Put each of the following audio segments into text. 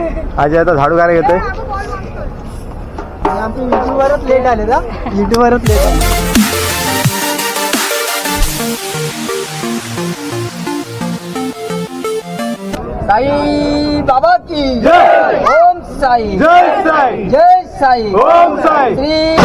आज आता झाडू काय घेतोय. आमच्या युट्यूबवरच लेट आले ना? युट्यूबवरच लेट आले. साई बाबा की जय! ओम साई। जय साई। जय साई। ओम साई। श्री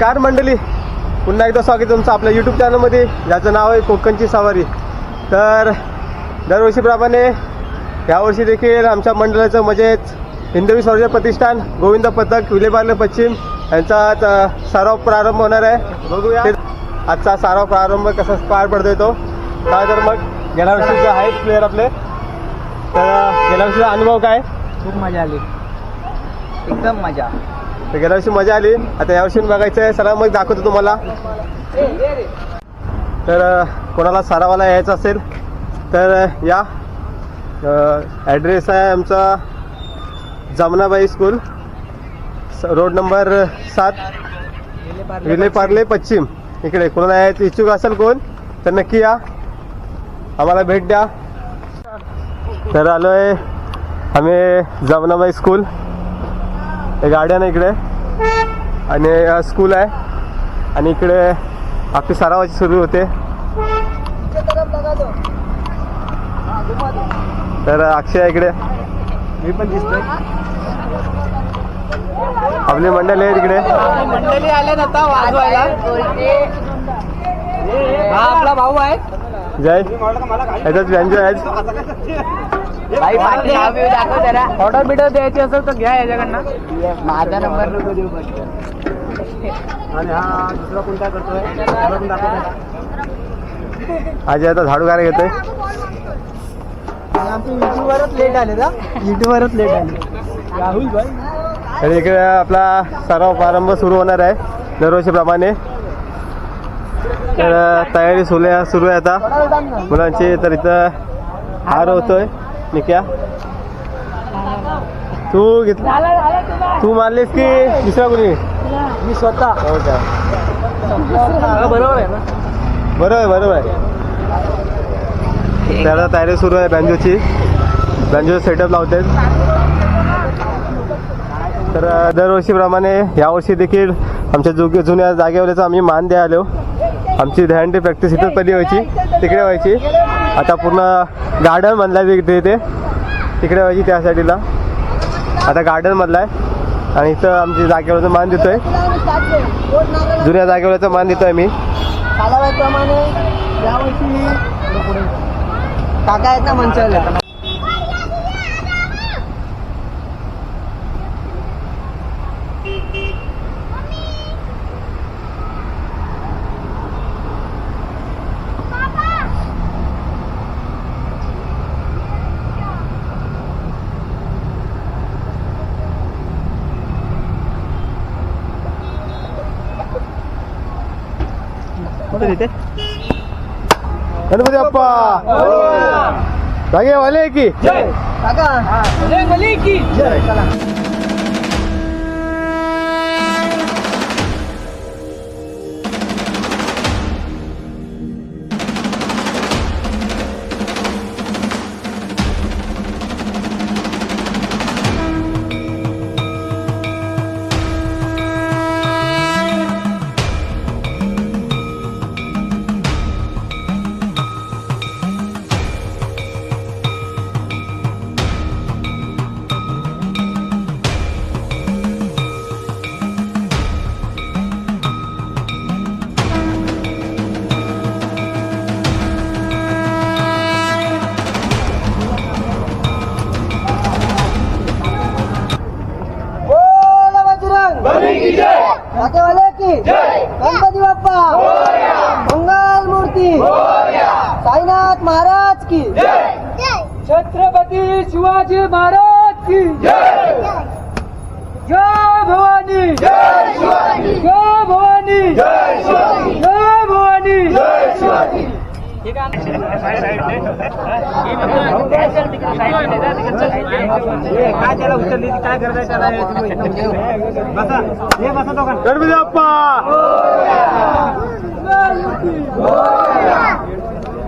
नमस्कार मंडळी. पुन्हा एकदा स्वागत तुमचं आपल्या यूट्यूब चॅनलमध्ये ज्याचं नाव आहे कोकणची सवारी. तर दरवर्षीप्रमाणे यावर्षी देखील आमच्या मंडळाचं मजेत हिंदवी स्वराज्य प्रतिष्ठान गोविंद पथक विलेपार्ले पश्चिम यांचा सराव प्रारंभ होणार आहे. बघूया. आजचा सराव प्रारंभ कसा पार पडतोय तो? काय तर मग गेल्या वर्षीचे आहेत प्लेअर आपले तर गेल्या वर्षीचा अनुभव काय? खूप मजा आली. एकदम मजा. तर गेल्या वर्षी मजा आली. आता यावर्षी बघायचं आहे सराव मग दाखवतो तुम्हाला. तर कोणाला सरावाला यायचं असेल तर या. ॲड्रेस आहे आमचा जमनाबाई स्कूल रोड नंबर सात. विले पार्ले पश्चिम. इकडे कोणाला यायचं इच्छुक असेल कोण तर नक्की या. आम्हाला भेट द्या. तर आलो आहे आम्ही जमनाबाई स्कूल हे गार्डन आहे इकडे. आणि स्कूल आहे. आणि इकडे आपली सरावाची सुरू होते. तर अक्षय आहे इकडे. मी पण दिसतोय. आपली मंडळी आहे तिकडे मंडळी आल्या वाजवायला. हा आपला भाऊ आहे. जय. याच्यात व्यंजन आहेत ऑर्डर बिर्डर द्यायची असेल तर घ्या याच्याकडनं माझा नंबर नको देऊ आणि हा दुसरा कोणता करतोय? आज आता झाडू काय घेतोय. युट्यूबवरच लेट आले ना युट्यूबवरच लेट आले राहुल भाई. तर इकडे आपला सराव प्रारंभ सुरू होणार आहे दरवर्षीप्रमाणे. तर तयारी सुरू आहे सुरू आहे आता. मुलांची तर इथं हार होतोय. निक्या? तू घेत तू मारलीस की दुसरा कोणी? मी स्वतः. हो बरोबर आहे ना? बरोबर आहे बरोबर आहे. आता तयारी सुरू आहे बँजोची. बँजो सेटअप लावते तर दरवर्षीप्रमाणे यावर्षी देखील आमच्या जुग जुन्या जागेवरचा आम्ही मान द्या आलो. आमची दहंडी प्रॅक्टिस इथंच पहिली व्हायची? तिकडे व्हायची. आता पूर्ण गार्डन मधला तिकडे इथे तिकडे पाहिजे त्या साईडला आता गार्डन मधला आहे. आणि इथं आमच्या जागेवरचं मान देतोय. जुन्या जागेवरचं मान देतोय मी. यावर्षी काका आहेत ना मंचाला कुठे तिथे? गणपती बाप्पा! जागे वाले की? काका! की चला महाराज की। छत्रपती शिवाजी महाराज की। जय। भवानी। जय भवानी। जय भवानी। काय त्याला काय करताय बसा. हे बसा दोघांना. गणपती बाप्पा! हो.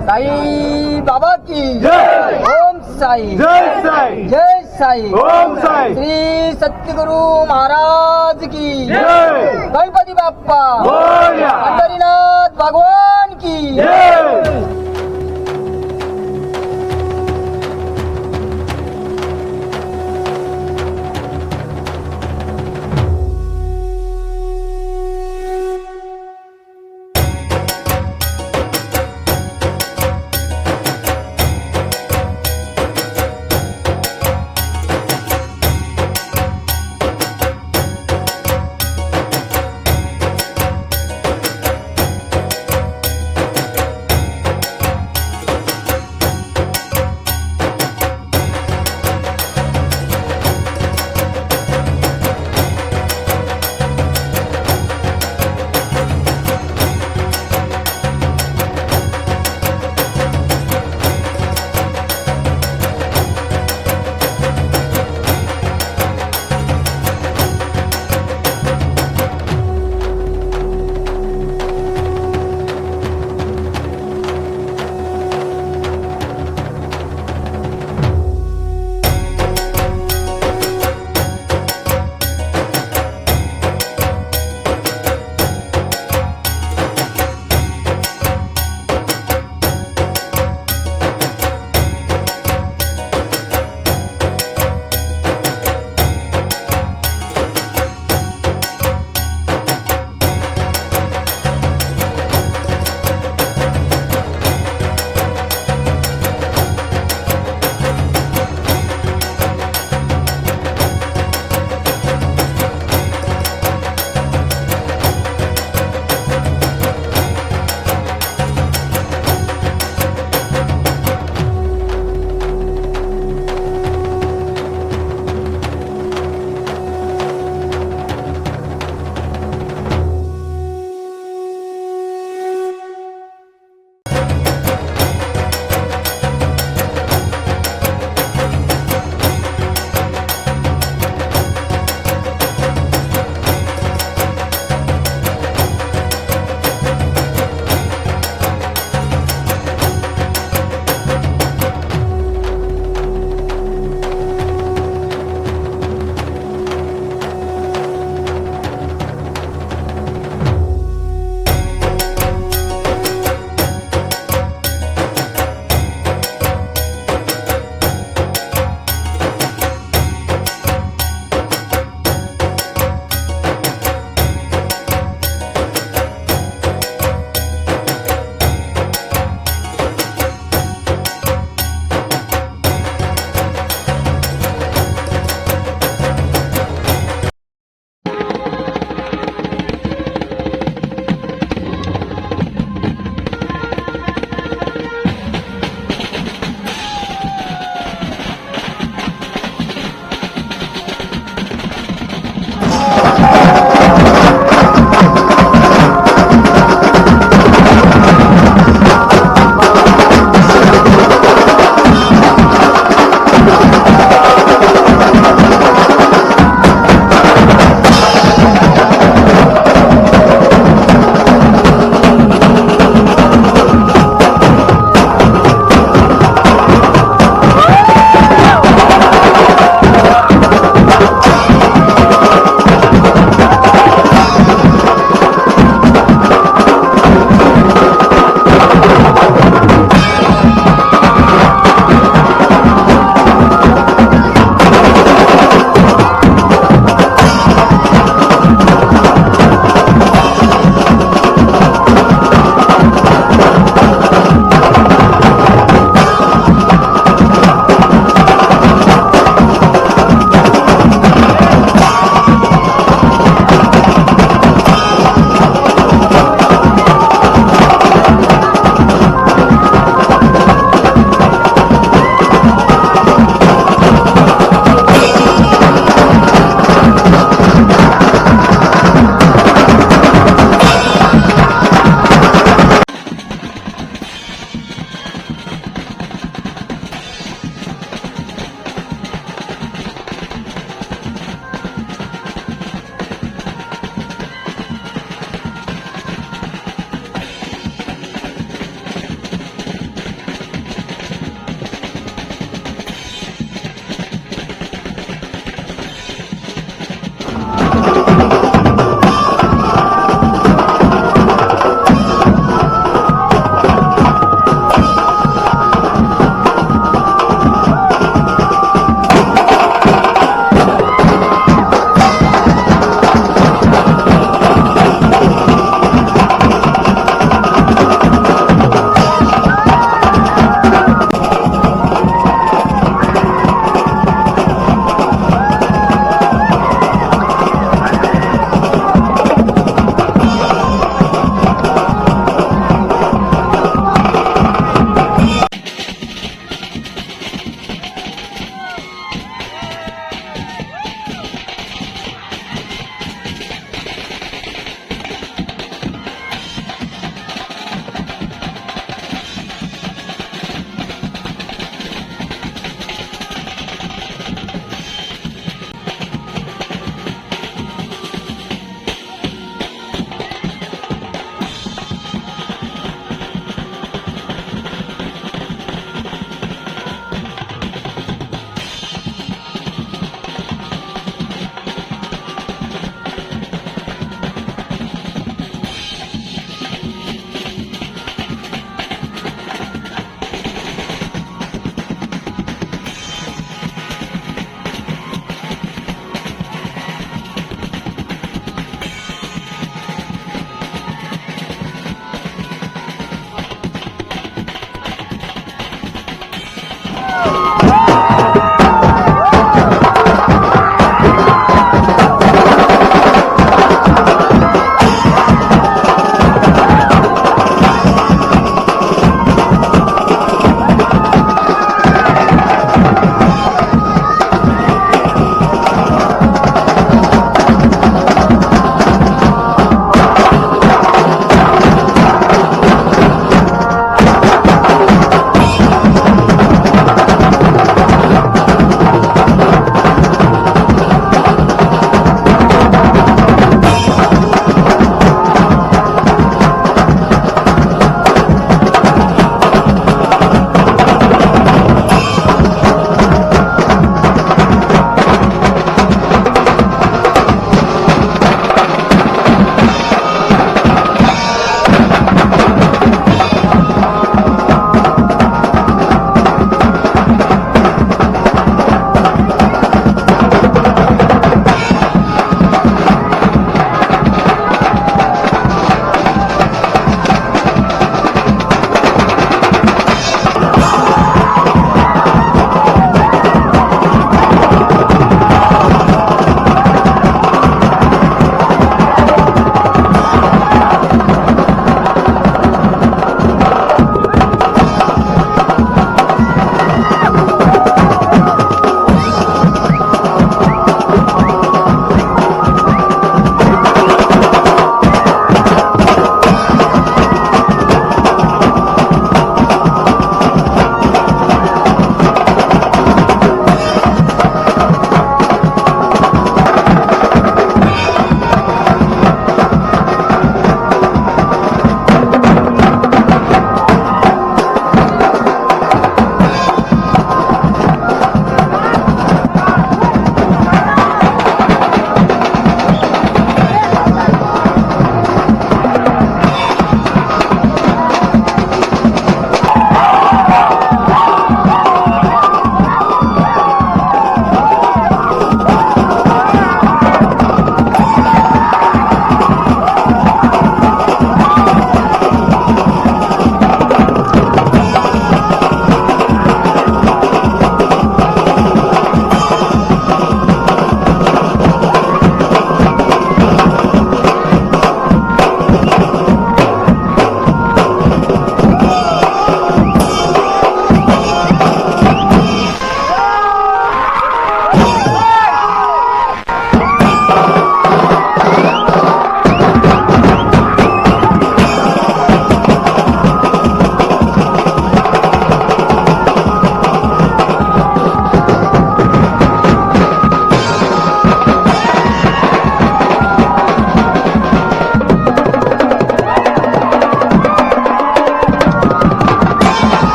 साई बाबा की। जय। ओम साई। जय साई। जय साई। ओम साई। श्री सत्यगुरु महाराज की। जय। गणपती बाप्पा। बोल्या पंढरीनाथ भगवान की।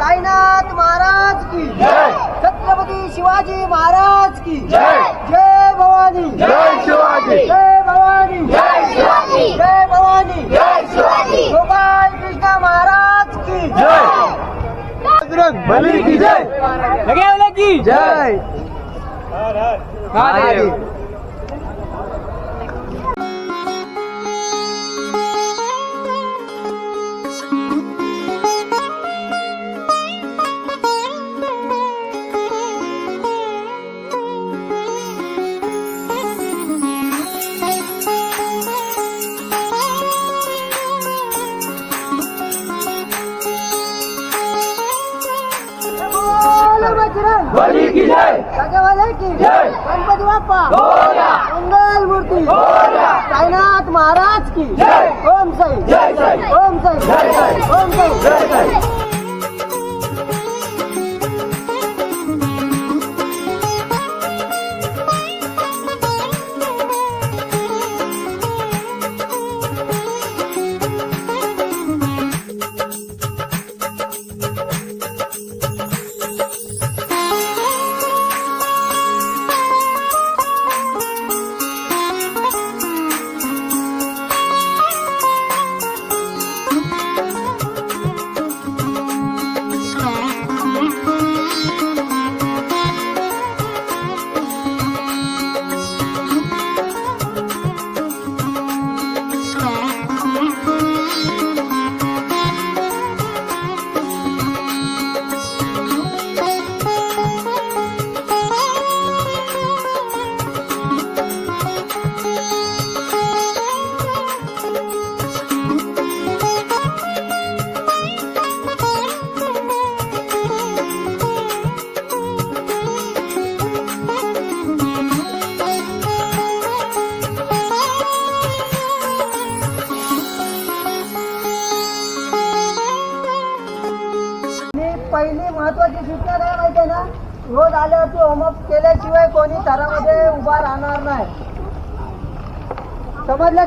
साईनाथ महाराज की. छत्रपती शिवाजी महाराज की जय. जय भवानी जय शिवाजी जय भवानी जय शिवाजी. जय भवानी जय शिवाजी गोपाल कृष्ण महाराज की जय बजरंग बली की जय की जय बोल बजरंग बली की जय की. गणपती बाप्पा मोरया. मंगल मूर्ती मोरया. साईनाथ महाराज की जय. ओम साई जय साई. ओम साई जय साई. ओम साई जय साई.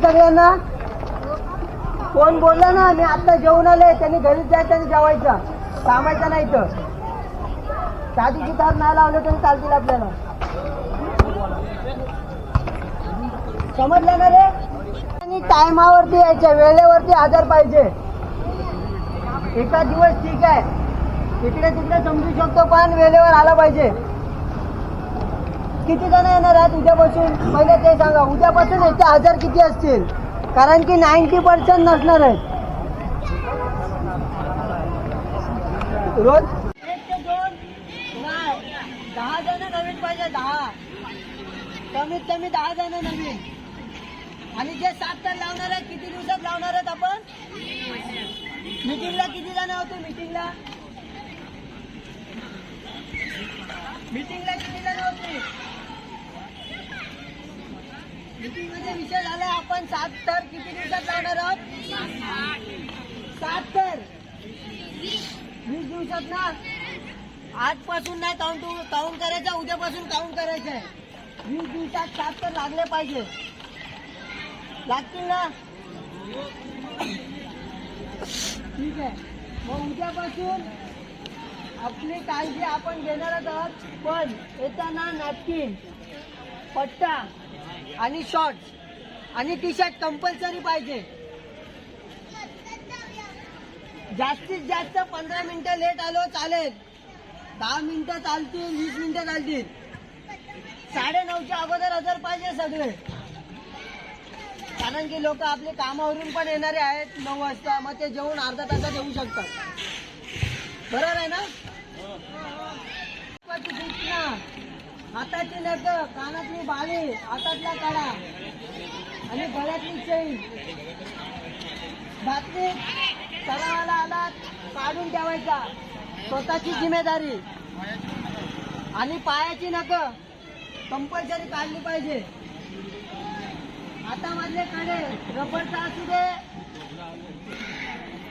सगळ्यांना? कोण बोललं ना मी आता जेवण आले त्यांनी घरीच जायचं आणि जेवायचं. थांबायचं नाही तर शादीची गिटार नाही लावले तरी चालतील आपल्याला. समजलं ना रे? आणि टायमावरती यायचे वेळेवरती हजर पाहिजे. एका दिवस ठीक आहे. इकडे तिकडे समजू शकतो पण वेळेवर आला पाहिजे. किती जण येणार आहेत उद्यापासून? पहिले ते सांगा. उद्यापासून याचे आजार किती असतील? कारण की नाईन्टी पर्सेंट नसणार आहेत. रोज? एक ते दोन नाही. दहा जण नवीन पाहिजे दहा. कमीत कमी दहा जण नवीन. आणि जे सात तर लावणार आहेत किती दिवसात लावणार आहेत आपण? मीटिंगला किती जण होते मीटिंगला? मिटिंगला किती जण होते मीटिंगमध्ये विषय झाला? आपण सात तर किती दिवसात लावणार आहोत? सात तर. वीस दिवसात ना? आजपासून नाही काउंट काउंट करायचं उद्यापासून काउंट करायचं आहे. वीस दिवसात सात तर लागले पाहिजे. लागतील ना? ठीक आहे. मग उद्यापासून आपली काळजी आपण घेणारच आहोत पण येताना नॅपकिन पट्टा. आणि शॉर्ट्स आणि टी शर्ट कंपल्सरी पाहिजे. जास्तीत जास्त पंधरा मिनिटं लेट आलो चालेल. दहा मिनिटं चालतील वीस मिनिटं चालतील. साडे नऊच्या अगोदर हजर पाहिजे सगळे. कारण की लोक आपले कामावरून पण येणारे आहेत नऊ वाजता. मग ते जेवून अर्धा तासात येऊ शकतात. बरोबर आहे ना? सूचना हाताची नग कानातली बाळी हातातला काढा. आणि गळ्यातली चैन. बातमी सरावाला आलात काढून ठेवायचा. स्वतःची जिम्मेदारी. आणि पायाची नग कंपल्सरी काढली पाहिजे. हातामधले कडे रबरचा असू दे.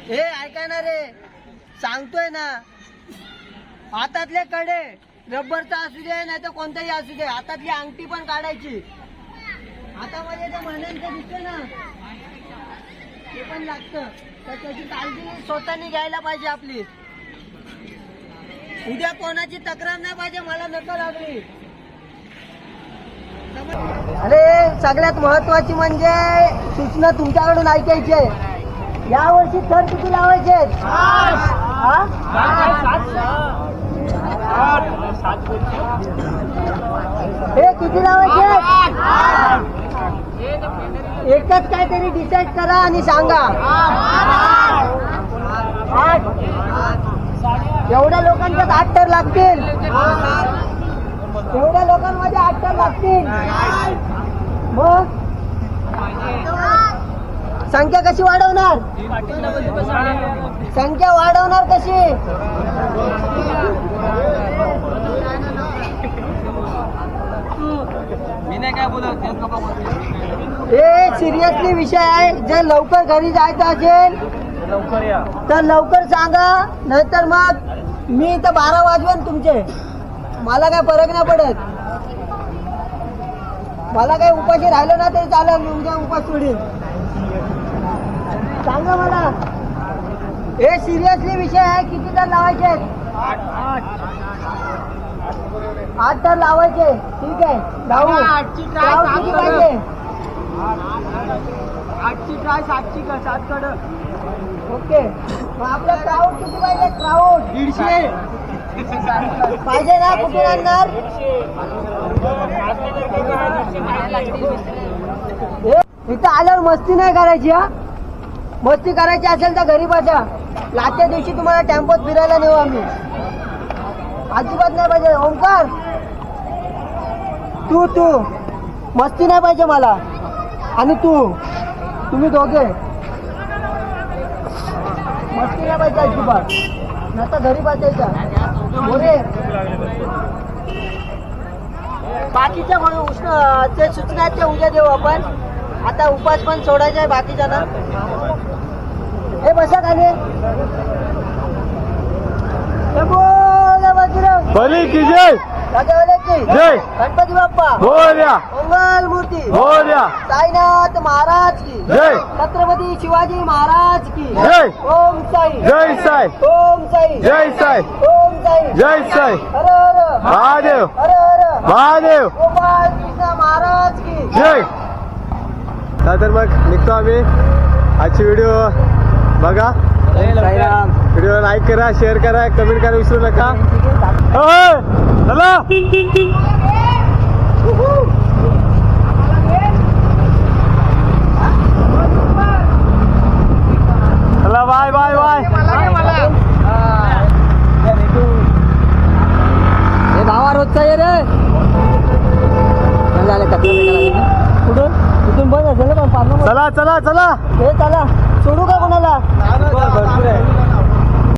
हे ऐका ना रे सांगतोय ना हातातले कडे रबरचा असू दे नाही तर कोणताही असू दे. हातातली अंगठी पण काढायची. हातामध्ये ते म्हणायचं दिसतं ना. ते पण लागतं. तर त्याची काळजी स्वतःने घ्यायला पाहिजे आपली. उद्या कोणाची तक्रार नाही पाहिजे मला नको लागली. अरे सगळ्यात महत्वाची म्हणजे सूचना तुमच्याकडून ऐकायची आहे. या वर्षी थर किती लावायचे? हे किती लावायचे एकच काहीतरी डिसाईड करा आणि सांगा. एवढ्या लोकांच्यात आठ तर लागतील. एवढ्या लोकांमध्ये आठ तर लागतील. मग? संख्या कशी वाढवणार? संख्या वाढवणार कशी? मी नाही काय बोलत तेच लोक बोलतील हे सिरियसली विषय आहे. जर लवकर घरी जायचं असेल लवकर या. तर लवकर सांगा. नाहीतर मग मी इथं बारा वाजवेन तुमचे. मला काय फरक नाही पडत. मला काही उपाशी राहिलं ना तरी चालेल मी उद्या उपास सोडीन. सांगा मला. हे सिरियसली विषय आहे किती तर लावायचे आहेत? आठ तर लावायचे. ठीक आहे. लावू. किती पाहिजे? आठची ट्राय सातची का सात कड ओके. मग आपलं क्राऊड किती पाहिजे? क्राऊड दीडशे. पाहिजे ना कुठून आणणार? इथं आल्यावर मस्ती नाही करायची हा? मस्ती करायची असेल तर घरी बसा. लाटच्या दिवशी तुम्हाला टेम्पोत फिरायला नेऊ आम्ही. अजिबात नाही पाहिजे ओंकार. तू तू. मस्ती नाही पाहिजे मला. आणि तू. तुम्ही दोघे. मस्ती नाही पाहिजे अजिबात. नंतर घरी बसायचं. बोले बाकीच्या म्हणून उष्ण ते सूचना आहेत ते उद्या देऊ आपण. आता उपास पण सोडायचा आहे बाकीच्यांना. हे बसा खाली. हे बोल की जय? जय. गणपती बाप्पा. बोल्या मंगल मूर्ती. बोल्या साईनाथ महाराज की. जय. छत्रपती शिवाजी महाराज की. जय. ओम साई. जय साई. ओम साई. जय साई. ओम साई. जय साई. हर हर. महादेव. हर हर. महादेव. गोपाल कृष्ण महाराज की. जय. तर मग निघतो आम्ही. आजची व्हिडिओ बघा. व्हिडिओ लाईक करा शेअर करा कमेंट करा विसरू नका. चला. चला बाय बाय बाय. हे भावा रोजचा ये रे. झालं कुठून? कुठून बंद असेल ना पण पार्लर चला चला चला. हे चला.